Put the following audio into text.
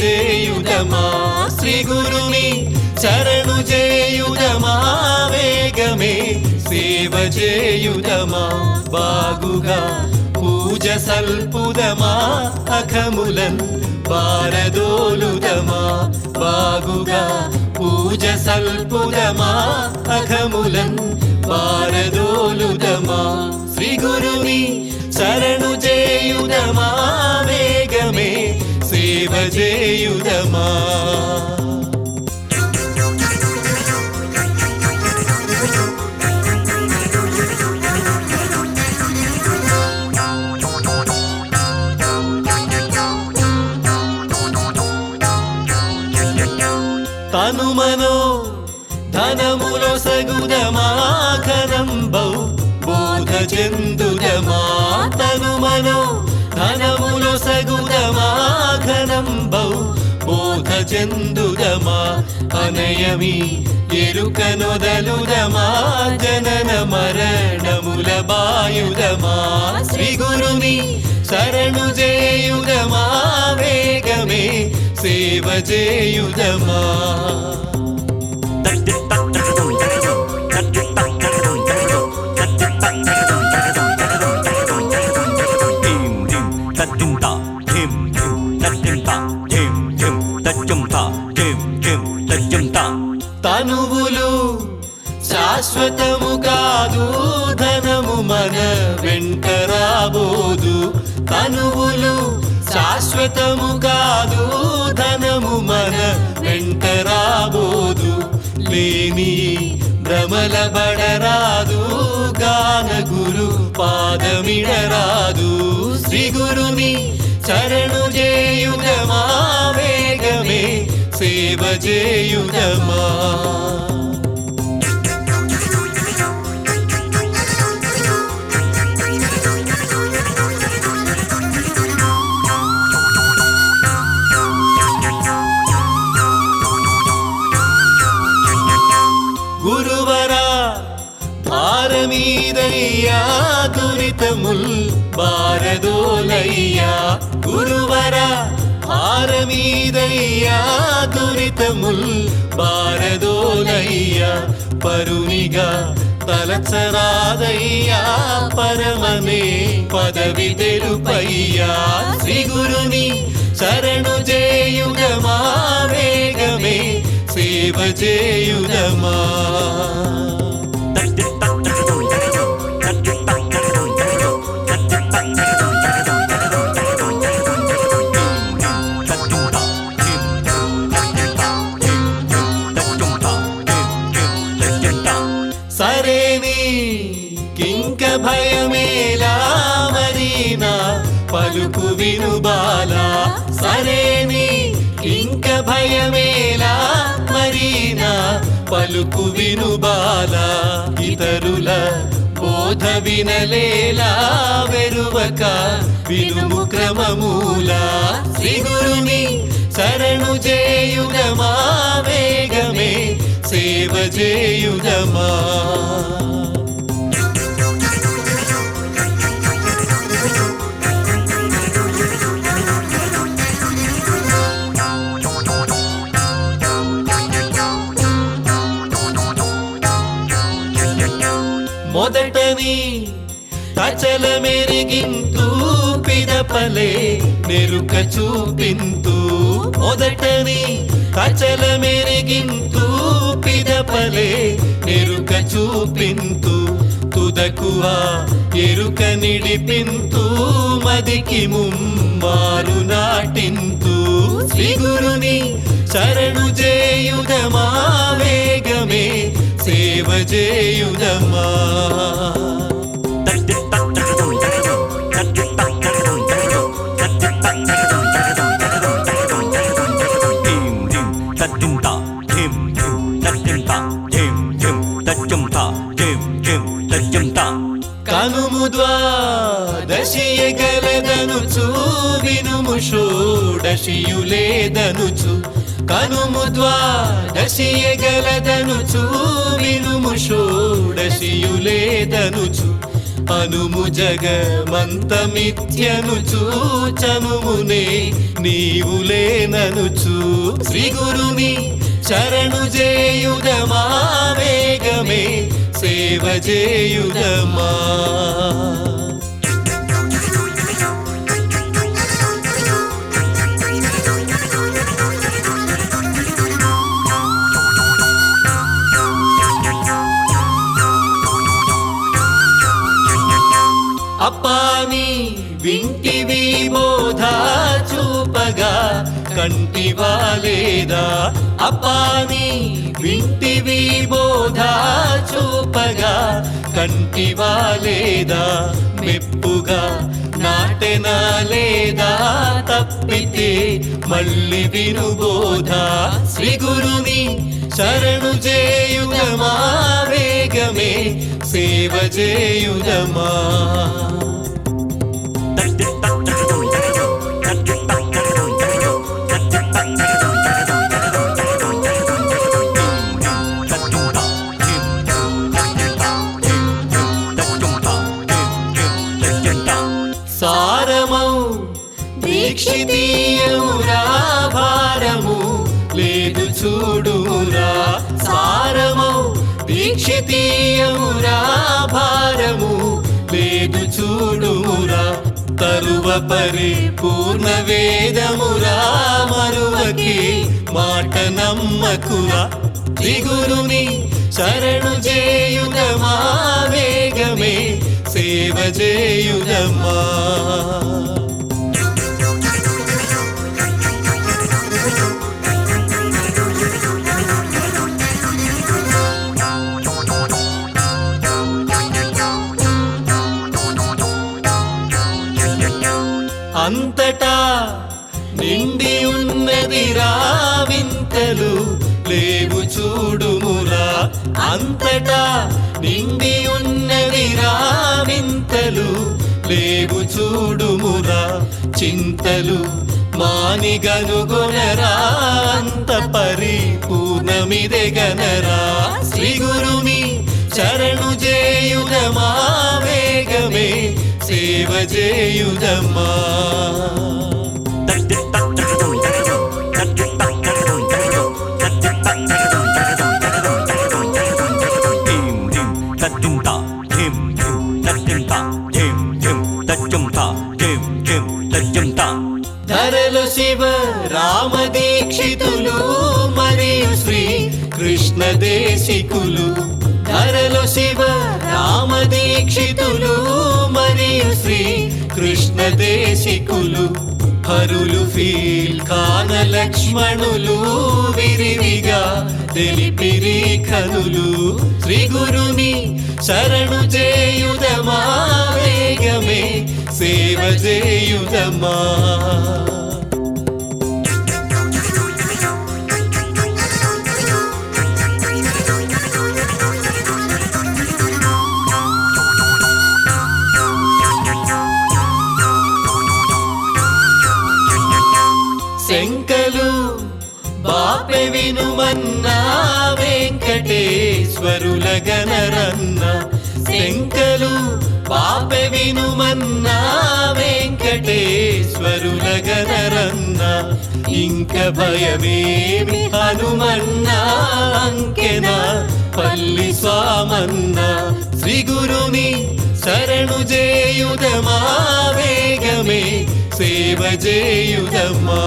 చేయుదమా శ్రీ గురుని శరణు చేయుదమా వేగమే సేవ చేయుదమా బాగుగా పూజ సల్పుదమా? అఖములన్ పారదోలుదమా? బాగుగా పూజ సల్పుదమా? అఖములన్ పారదోలుదమా? శ్రీ గురు చేయుదమా తనుమనో ధనములో సగుదమా ఘనంబౌ బోధ చెందుదమా తనుమనో ధనములో బోధ అనయమి ఎరుక నొదలుదమా జనన మరణముల బాయుదమా? శ్రీ గురుని శరణు చేయుదమా వేగమే సేవ చేయుదమా తనువులు శాశ్వతము కాదు ధనము మన వెంట రాబోదు. తనువులు శాశ్వతము కాదు ధనము మన వెంట రాబోదు. లేని భ్రమల బడరాదు గాన గురు పాదమిడరాదు. శ్రీ గురుని చరణు చేయుగమా సేవ చేయుగమా గురువరా భారమీదయ్యా దురితముల్ భారదోలయ్యా గురువరా భారమీదయ్యా దురితముల్ భారదోలయ్యా పరునిగా తలచరాదయ్యా పరమనే పదవి తెలుపయ్యా శ్రీ గురుని శరణు చేయుగమా వేగమే సేవ చేయుగమా భయమేలా మరీనా పలుకు వినుబాలా సరేని ఇంక భయమేలా మరీనా పలుకు వినుబాలా ఇతరుల బోధ వినలేలా వెరువక వినుము క్రమమూల శ్రీ గురుని శరణు చేయుగమా వేగమే సేవ చేయుగమా పిదపలే మెరుక చూపింతూ మొదటని కచల మెరిగింతూ పిదపలే మెరుక చూపింతూ తుదకువా ఎరుక నిడిపింతూ మదికి ముమ్మారు నాటింతూ శ్రీ గురుని శరణు చేయుదమా వేగమే సేవ చేయుదమా. షోడశియులేదనుచు కనుము ద్వాదశియగలదనుచు వినుము షోడశియులేదనుచు అనుము జగమంతమిథ్యను చనుమునే నీవు లేననుచు. శ్రీ గురుని శరణు చేయుదమా వేగమే సేవ చేయుదమా చూపగా కంటివా లేదా అప్పాని వింటివి బోధ చూపగా కంటివా లేదా మెప్పుగా నాటెనా లేదా తప్పితే మళ్ళీ విను బోధ శ్రీ గురుని శరణు చేయుగమా వేగమే సేవ చేయుగమా దీక్షితీయమురా భారము. లేదు చూడురా సారమౌ. దీక్షితీయమురా భారము. లేదు చూడురా తరువ పరిపూర్ణ వేదమురా మరువకి మాట నమ్మకురా. త్రిగురుని శరణు చేయుదమా వేగమే సేవ చేయుదమా. నిండి ఉన్నది రావింతలు లేవు చూడుమురా అంతటా నిండి ఉన్నది రావింతలు లేవు చూడుమురా చింతలు మానిగనుగొనరా అంత పరిపూర్ణమిదెగనరా. శ్రీ గురుని శరణు చేయుదమా వేగమే సేవ చేయుదమ్మా దేశికులు ధరలు శివ రామ దీక్షితులు మరియు శ్రీ కృష్ణ దేశికులు హరులు ఫీల్ కాన లక్ష్మణులు విరివిగా తెలిపిరి కనులు. శ్రీ గురుని శరణు చేయుదమా వేగమే సేవ చేయుదమా. శంకలు బాపె వినుమన్నా వెంకటేశ్వరుల గణరన్న శంకలు బాపె వినుమన్నా వెంకటేశ్వరుల గణరన్న ఇంక భయమేమి హనుమన్నా అంకెన పల్లి స్వామన్న శ్రీ గురుని శరణు చేయుదమా వేగమే సేవ చేయుదమ్మా